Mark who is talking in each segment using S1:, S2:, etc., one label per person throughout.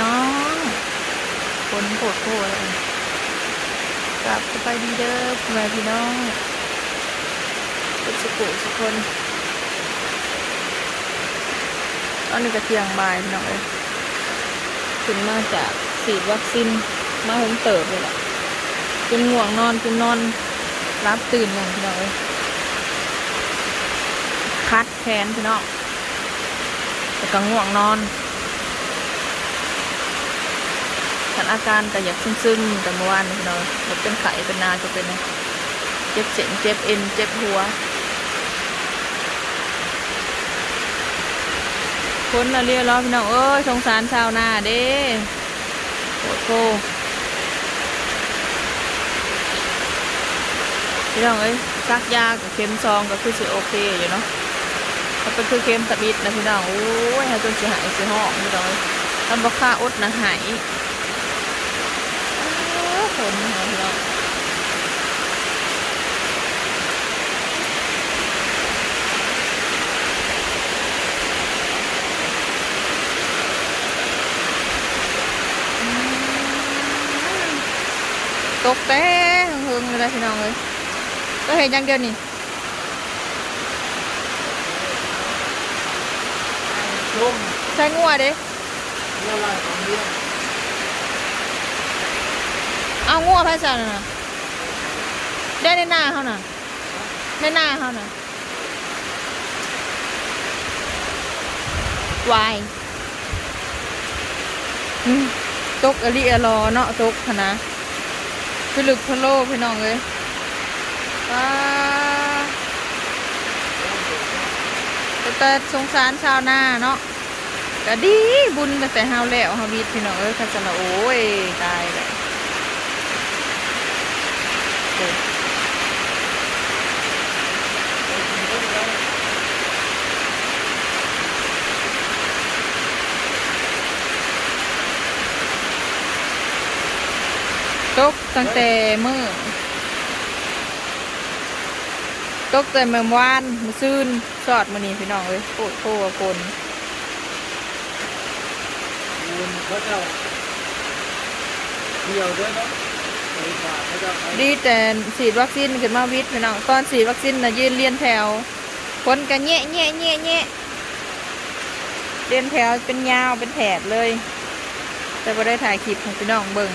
S1: น้องคนโผดโผดเลยกลับสบายดีเด้อพ่อแม่พี่น้องเป็นสุกุสุกคนตอนนี้ก็เที่ยงบ่ายพี่อยขึ้นมาจากฉีดวัคซีนมาหงเติบเลยแหละจนง่วงนอนจนนอนรับตื่นอย่างพี่น้องเอ้ยคัดแขนพี่น้องแต่ก็ง่วงนอน ฉันอาการก็อยากซึมๆแต่เมื่อวานนี่เนาเป็นไข้เป็นนาจะเป็นนะเจ็บเสียงเจ็บเอ็นเจ็บหัวคนละเรียกร้องพี่น้องเอ้ยสงสารชาวนาเด้โอ้โหพี่น้องเอ้ยซักยากับเข็มซองก็คือสิโอเคอยู่เนาะถ้าเป็นคือเข็มตะบิดนะพี่น้องโอ้ยให้จนสิหายสิห้องพี่น้องเอ้ทำบ่ค่าอดนะหาย คนนะคะพี่น้องตกแต่หึงเลยพี่น้องเลยก็เห็นอย่างเดียวนี่
S2: ชุ่ม
S1: ใช้งัวเด้
S2: เรื่องอะไรของเรื่อง
S1: เอางัวไพศาลน่ะได้ในหน้าเขาน่ะในหน้าเขาน่ะวายอืมตกอลิอรอเนาะตกพนะพิลึกพะโลพี่น้องเลยว้าแต่สงสารชาวนาเนาะก็ดีบุญตั้งแต่เฮาแล้วเฮาวิทย์พี่น้องเอ้ยคันสนะโอ้ยตายเลย โอ้ยตกตั้งแต่มื้อตกแต่เมื่อวานมื้อซืนสอดมื้อนี้พี่น้องเอ้ยโคตรโคตรคน
S2: คุณเขาเจ้าเดียวด้วยเนาะ
S1: ดีแต่ฉีดวัคซีนขึ้นมาวิทย์พี่น้องตอนฉีดวัคซีนน่ะยืนเรียนแถวคนกันแง่แง่แง่แง่เรียนแถวเป็นยาวเป็นแถบเลย แต่ไ่ได้ถ่ายคลิปให้พี่น้องเบิ่ง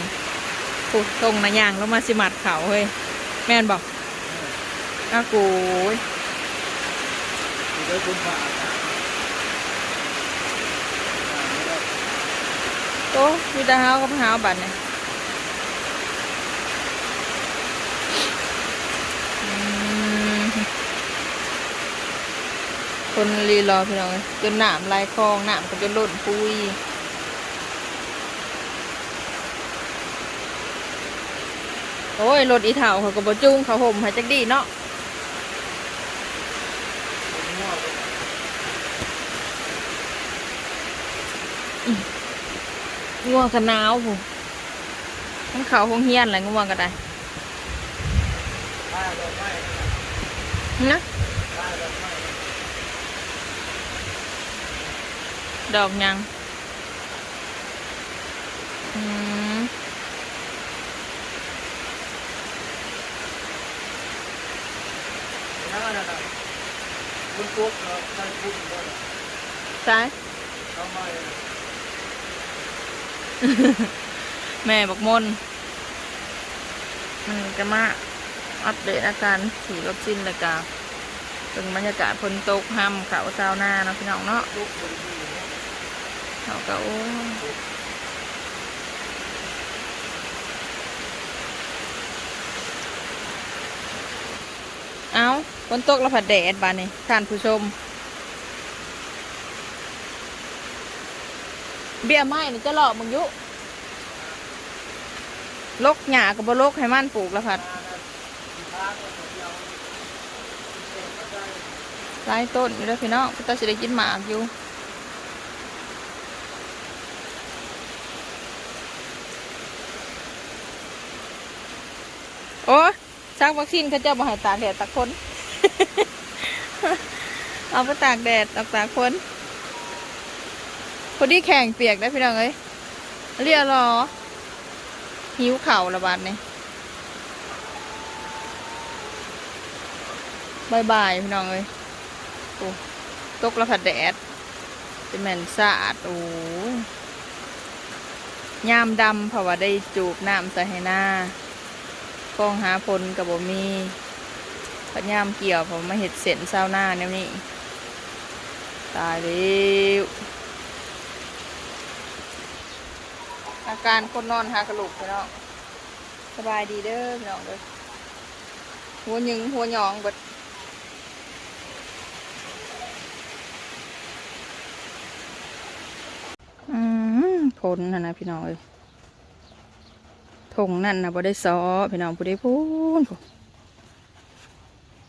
S1: ปูตรงนะยางลงมาสิมัดเขาเฮ้ยแม่นบอกอ้ากูย
S2: อยู่ด้วยคุณฝ่าอากาศ
S1: โตมีแต่เฮากับเฮาบัดเนี่ย คนรีรอพี่น้องเอ้ยจนหนามลายคลองหนามก็จนหล่นปุยโอ้ยรถอีเถ่าเขาก็บจุ้งเขาห่มใหาจักดีเนาะ
S2: ผมง่วงไป
S1: ง่วงกันหนาวผมมันเขาคงเฮียนอะไรง่วงก็ได้
S2: ป้าดอกไม้
S1: นะ
S2: ป้า ดอกไม้
S1: ดอกยังอืม
S2: นั่นน่ะคุณปุ๊บเราใช้ปุ๊บด้วย
S1: ใช่
S2: เขาไม่
S1: แม่บอกมนมันจะมาอัปเดตอาการฉีดวัคซีนเลยกาเป็นบรรยากาศฝนตกห้ำเขาเช้าวหน้าเนาะพี่น้องเนาะ
S2: ปุ๊บบริษัท เขา
S1: ก็โอ้เอาฝนตกแล้วผัดแดดบานนี่ท่านผู้ชม เบี้ยไม้นี่จะหลอกมึงยุลกหญ้ากับบลกให้มันปลูกแล้วผัดหลายต้นอยู่แล้วพี่น้องพี่จะได้กินหมากอยู่ โอ้ซักวัคซีนเขาเจะมาให้ตากแดดตากคนเอาไปตากแดดตากตากคนพอดีแข่งเปียกได้พี่น้องเอ้ยเรียรอ หิวเข่าวละบาดเนี่ยบายบายพี่น้องเอ้ยโอ้ตกแล้วผัดแดดเป็นแม่นสะอาดโอ้ยยามดำเพราะว่าได้จูบน้ำใส่ให้หน้า คลองหาพลกับบ่มีพยามเกี่ยวผมมาเห็ดเส้นเศร้าหน้าเนี่ยนี่ตายแล้วอาการคนนอนหากระลูกพี่น้องสบายดีเด้อพี่น้องเด้อหัวหยึงหัวหยองเบิดอืมผลนะนะพี่น้องเอ้ย ทงนั่นนะบ่ได้ซอพี่น้องผู้ได้พูน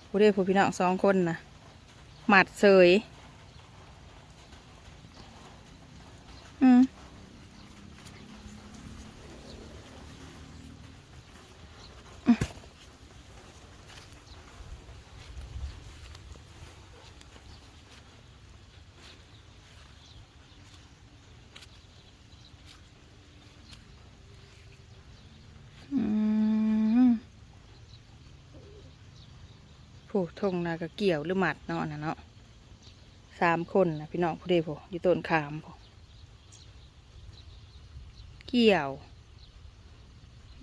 S1: ผู้ได้ผู้พี่น้องสองคนนะหมัดเสย ผู้ทงนะก็เกี่ยวหรือหมัดเนาะนะเนาะสามคนนะพี่น้องผู้ได้ผู้อยู่ต้นขามผเกี่ยว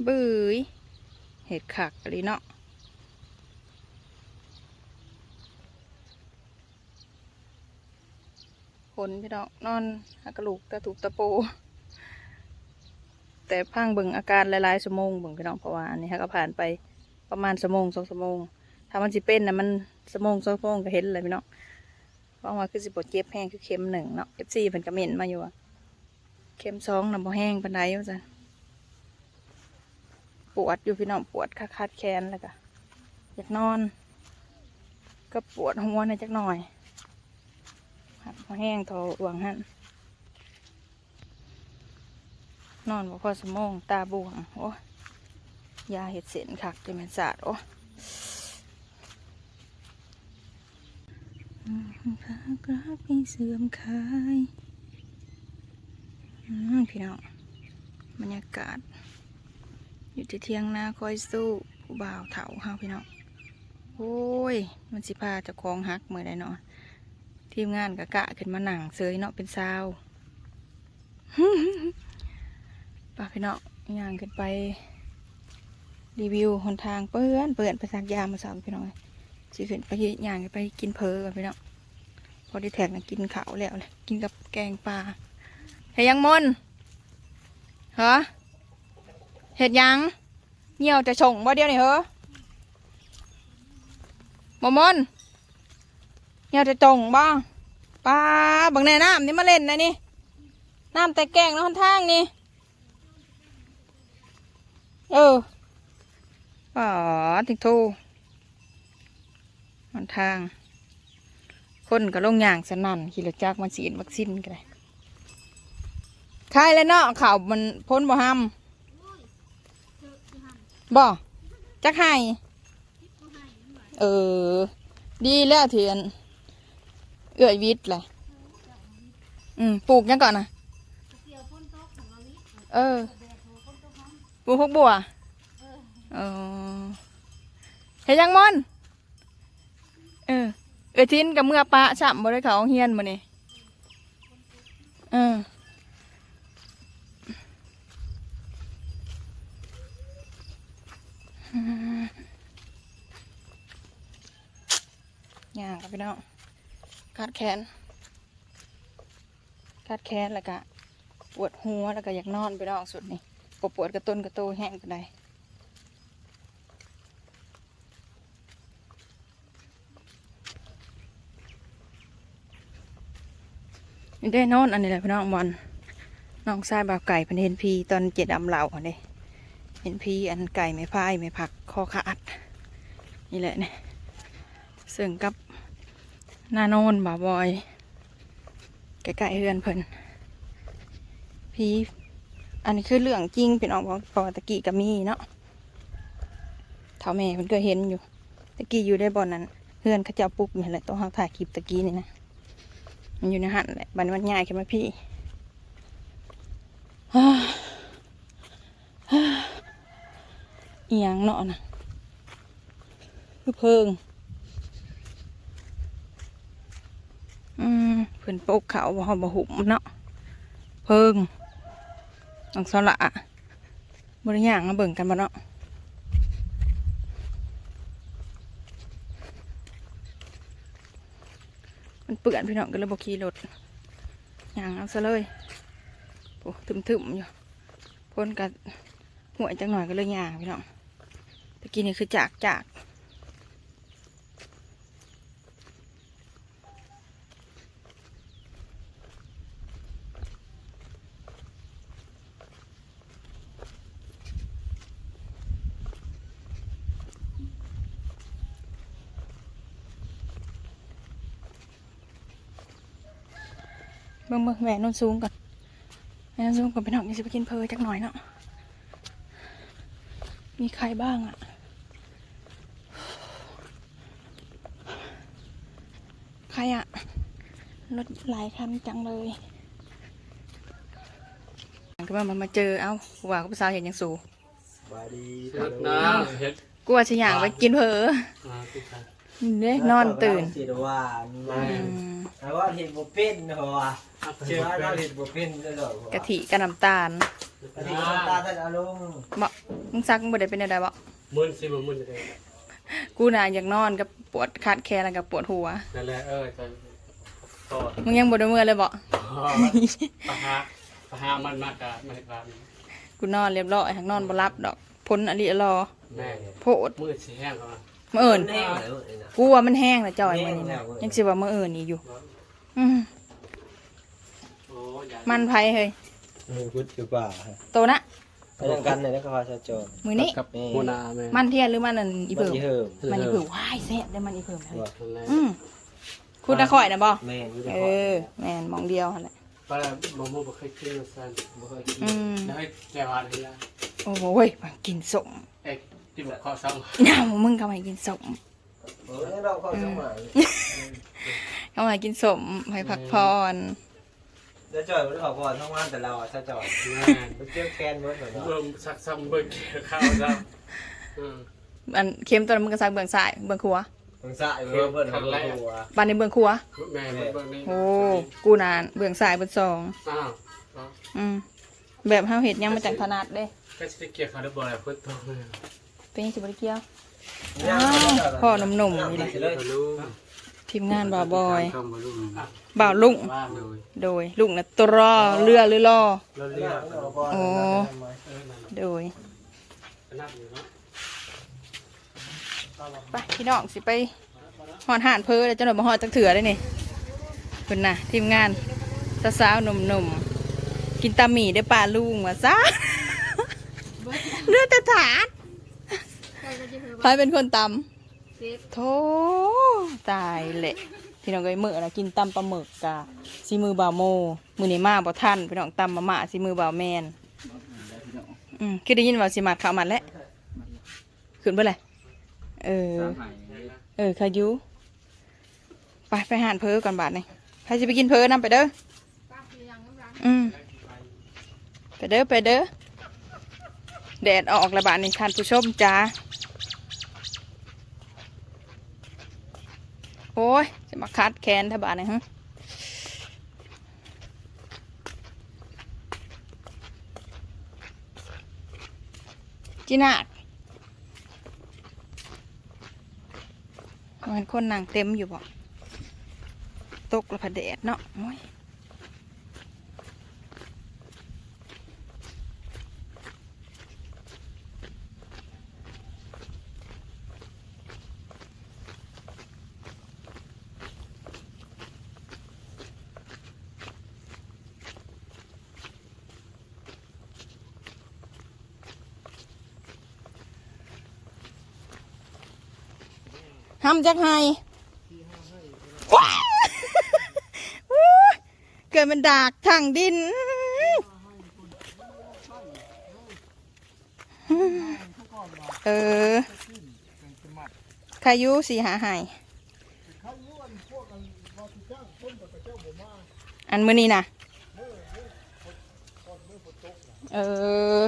S1: บื้ยเห็ดขักอะไรเนาะคนพี่น้องนอนหากระลูกตะถูกตะปู แต่พังเบิ่งอาการหลายๆชั่วโมงเบิ่งพี่น้องเพราะว่าอันนี้ฮะก็ผ่านไปประมาณชั่วโมงสองชั่วโมงถ้ามันสิเป็นนะมันชั่วโมงสองชั่วโมงก็เห็นเลยพี่น้องเพราะว่าคือสิบปวดเจ็บแห้งคือเข็มหนึ่งเนาะเอฟซีเป็นกระเม็นมาอยู่อะเข็มสองน่ะบ่แห้งปานใดว่าซั่นปวดอยู่พี่น้องปวดคาคาดแขนแล้วก็อยากนอน ก็ปวดหัวในอยจักหน่อยหักแห้งทอหวังหัน นอนบ่พอสมองตาบวงโอ้ยาเห็ดเส้นคักจะเป็นศาสตร์โอ้พากรักไม่เสื่อมคลายพี่น้องบรรยากาศ อยู่ที่เทียงนาคอยสู้ผู้บ่าวเถาเฮาพี่น้องโอ้ย มันสิพาจะคลองฮักเมื่อใดเนาะทีมงานกะกะขึ้นมาหนังเซยเนาะเป็นซาว ป่าพี่น้องย่างขึ้นไป รีวิวหนทางเปื้อนเปื้อนไปสักยามมาสาวพี่น้องสิขึ้นไปย่างขึ้นไปกินเพอกันพี่น้องพอได้แท็กนะกินข้าวแล้วเลยกินกับแกงปลาเฮ็ดยังมนเหรอเห็ดหยังเหี่ยวจะชงบ่เดียวนี่เหรอมมนเหี่ยวจะจงบ่ปลาบังในน้ำนี่มาเล่นนะนี่น้ำแต่แกงแล้วหนทางนี่ เอออ๋อติงทูมันทาง คนก็ลงอย่างสนั่นขี่รถจักรมันฉีดวัคซีนกันเลยใช่แล้วเนาะข่าวมันพ้นบ่ห้ำบ่จักให้เออ ดีแล้วเถียนเอื้อยวิทย์เลยอืมปลูกยังก่อนนะเออ ปลูกพกบัวเออเห็นยังมอน เออ เออทินกับเมื่อปะฉ่ำบ่ได้เขาเฮียนมานี่เออย่างกับพี่น้องคาดแขนคาดแขนแล้วก็ปวดหัวแล้วก็อยากนอนไปน้องสุดนี่ ปวดกระตุ้นกระตูแห้งกันได้นี่ได้นอนอันนี้แหละพี่น้องบอลน้องชายบ่าวไก่เพันเห็นพีตอนเจ็ดดำเหล่าอันนี้เห็นพีอันไก่ไม่พายไม่ผักคอขาดนี่แหละเนี่ยซึ่งกับหนาโนนบ่าวบอยใกล้ๆเฮือนเพิ่นพี อันนี้คือเรื่องจริงพี่น้องของปอตะกี้กับมีเนาะเท่าแม่มันก็เห็นอยู่ ตะกี้อยู่ได้บ่อนนั้นเพื่อนเขาจะปุ๊บนี่แหละต้องหักถ่ายคลิปตะกี้นี่นะ มันอยู่ในหันแหละบันวันใหญ่ขึ้นมาพี่เอียงเนาะนะคือเพิง อืมเพื่อนปกเขาบ่หอมบ่หุ่มเนาะเพิง อังสละบ่ได้ย่างมาเบิ่งกันบ่เนาะมันเปื้อนพี่น้องก็เลยบ่ขี่รถย่างเอาซะเลยโอ้ทึมๆอยู่พ้นกับห่วยจังหน่อยก็เลยย่างพี่น้องตะกี้นี่คือจากจาก เบิ่งเบิ่งแหวนนนสูงก่อนแหวนนนสูงก่อนพี่น้องนี่สิไปกินเพอจักหน่อยเนาะมีใครบ้างอะใครอะรถหลายคันจังเลยก็ว่ามันมาเจอเอ้ากูว่าก็ภาษาวเห็นยังสูง
S2: บายดี
S3: เฮ็ดน้ำเฮ็ด
S1: กูว่าสิอย่างไปกินเพอ
S3: อ่าคือกัน
S1: เด้นอนตื่น
S2: สิว่า
S1: อืม
S2: แต่ว่าเห็นบ่เป็นเหรอเชื่อว่าเราเห็นบ่เป็นตลอด
S1: กะทิกับน้ำตาล
S2: กะทิน้ำตาท่านอารมณ์
S1: บ่มึงซักมึงบ่ได้เป็นอะไรบ่
S3: มึนสิบ่มึนเลย
S1: กูน่ะอยากนอนกับปวดขาดแขนแล้วกับปวดหัว
S3: นั่นแหละเออจะต่อ
S1: มึงยังบ่ได้เมื่อยเลยบ่
S3: ปะหาปะหามันมากกะไม่ให้ความ
S1: กูนอนเรียบร้อยหักนอนบ่รับดอกพ้นอลิรอ
S3: แม่
S1: โพด
S3: มือสิแห้งเข้ามา
S1: มื้ออื่น
S2: แน่เลยนะ
S1: กูว่ามันแห้งแล้วจ่อยมื้อนี้
S2: แห้
S1: นะ
S2: งแล้ว
S1: ยังสิว่ามื้ออื่นอีกอยู่อืม
S3: โอ้ยา
S1: มันไผเฮ้ย
S2: เออพูดดีกว่า
S1: โตนะ
S2: ไปทางกันเลยนะครับชาจอ
S1: มื้อนี้
S3: กับหัวหน้าแม่
S1: มันเทียนหรือมันอันอี
S2: บั
S1: เพิ่ม
S2: ดเฮิม
S1: มันอีเพิ่มว้ายแซ่บได้มันอีเพิ่มเฮ้ย
S3: นั่นแหละ
S1: อืมคุณตะข่อยน่ะบ่
S2: แม่อยู่
S1: เออแม่นหมองเดียวหั่นแหละ
S3: ปลาบ่บ่บ่เคยกินซั่นบ่เคยกิน
S1: อืม
S3: แล้วให้แก้วานนี่ละ
S1: โอ้ยมันกินสม
S3: เอ้ที่บ่ข้อซ่อง
S1: น้ามึงก็มากินสม
S2: เออเราเข้าสมัย
S1: ก็มากินสมให้พักผ่อน
S2: จะจ่อยบ่ได้ขอก่อนทั้งวันแต่เราอะชาจอย
S3: แม่
S2: ไปเจียวแคนเบิดเหมือนกัน
S3: เบิ่มสักซ้ำเบิ่งข้าวซะอืม
S1: อันเค็มตัวนั้นมึงก็ซักเบื้องซ้ายเบื้องขวา
S2: มึงสะเบิดเบิดของตัว
S1: บานในเบื้องขวา
S3: แม่เบิ่งนี่
S1: โอ้กูนานเบื้องซ้ายเบื้องสอง
S3: อ้าว
S1: อืมแบบเฮาเห็ดยังมาจากถนัดเด้
S3: ก็สิเกี่ยวข้าวได้บ่ล่ะเพิ่นต้อง
S1: เป็นยังสิบริเกียว
S2: ย่าง
S1: พ่อหนุ่มๆนี่แหละ
S2: เลย
S3: รู้
S1: ทีมงานบ่าวบอย
S3: ต้องบ่รู้
S1: บ่าวลุง
S3: ว่าเลย
S1: โดยลุงนะตัวรอเรือหรือรอ
S3: เราเรียก
S1: โอ้โดยไปพี่น้องสิไปหอนหานเพอแล้วจะหน่อยมาหอดจักเถื่อได้นี่คุณน่ะ ทีมงานสาวๆหนุ่มๆ กินตาหมี่ได้ปลาลุงว่ะซะ เลือดแต่ถาด ใครเป็นคนตำโธ่ตายแหละพี่น้องก็มือนะกินตำปลาหมึกกะซีมือบ่าวโม มือนี่มาบ่ทันพี่น้องตำมาม่าซีมือบ่าวแมนอืมคือได้ยินว่าสิมาข้าวมันแล้วขึ้นไปเลยเออ เออขายุไปไปหานเพอก่อนบาทนี่ใครจะไปกินเพอนํไปเด้ออืมไปเด้อไปเด้อแดดออกแล้วบาทนี่ท่านผู้ชมจ้า อ้ย จะมาคัดแคนถ้าบาทนี่ฮะจีนาดมันคนนางเต็มอยู่บ่ตกแล้วผดแดดเนาะโอ้ย ห้ำจักไห้ว้าวโอ้ยเกิดมันดากทางดิน เออใครอยุสีหาใหายอันมือนี้นะเออ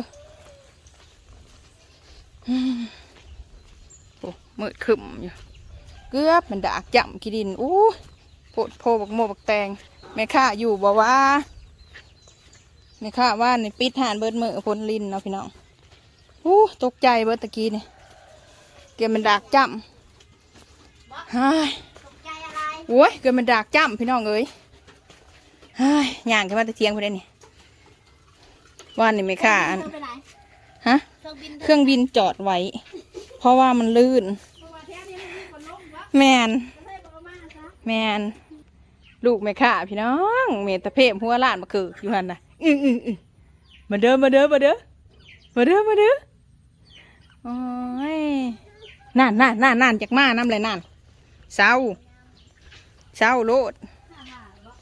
S1: อืมโอ้มืดขึ้มอยู่ เกือบมันดากจ่ำขี้ดินอู้โพดโพบักโมบักแตงแม่ข้าอยู่บ่ว่าแม่ข้าว่าในปิดหานเบิดมือพ้นลินเนาะพี่น้องอู้ตกใจเบิดตะกี้นี่เกมมันดากจ่ำฮ่ายโอ้ยเกิดมันดากจ้ำพี่น้องเอ้ยฮ้ยย่างขึ้นมาตะเทียงพอดีนี่ว่านี่ไม่ค่าอัน
S4: เธอไปไหน
S1: ฮะ
S4: เครื่องบิน
S1: เครื่องบินจอดไว้ เพราะว่ามันลื่น แมน
S4: เฮ้ยบอกมาซะ
S1: แมนลูกไม่ค่าพี่น้องเมตะเพมหัวล้านมาคืออยู่หันน่ะอืออืออือมาเด้อมาเด้อมาเด้อมาเด้อมาเด้อโอ้ยนั่นนั่นนั่นนั่นจากมาน้ำเลยนั่นเศร้าเศร้าโลด
S4: ฮ่าฮ่าบอก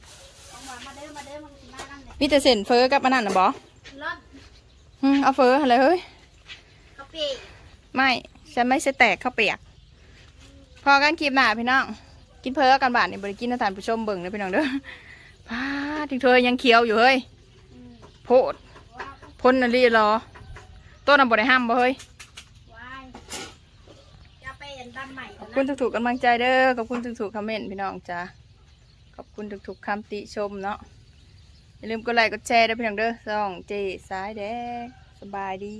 S4: บอกว่ามาเด้อมาเด้อมันมานั่นเลย
S1: มีแต่เส้นเฟอกับอันนั้นนะบอ
S4: รถ
S1: อืมเอาเฟออะไรเฮ้ย
S4: กาแฟ
S1: ไม่ฉันไม่ใช่แตกข้าวเปียก พอกันคลิปหน้าพี่น้อง กินเพอกันบาทนี่บริกินนะท่านผู้ชมเบิ่งนะพี่น้องเด้อพาถึงเธอยังเคี้ยวอยู่เฮ้ย
S4: อืม
S1: โพดพ้นนาลีรอต้นน่ะบ่ได้ห้ามบ่เฮ้ย
S4: ว้ายจะไปอันดันใหม่
S1: ขอบคุณทุกๆกำลังใจเด้อขอบคุณทุกๆคอมเมนต์พี่น้องจ้าขอบคุณทุกๆคำติชมเนาะอย่าลืมกดไลค์กดแชร์ด้วยพี่น้องเด้อส่องเจสายแดงสบายดี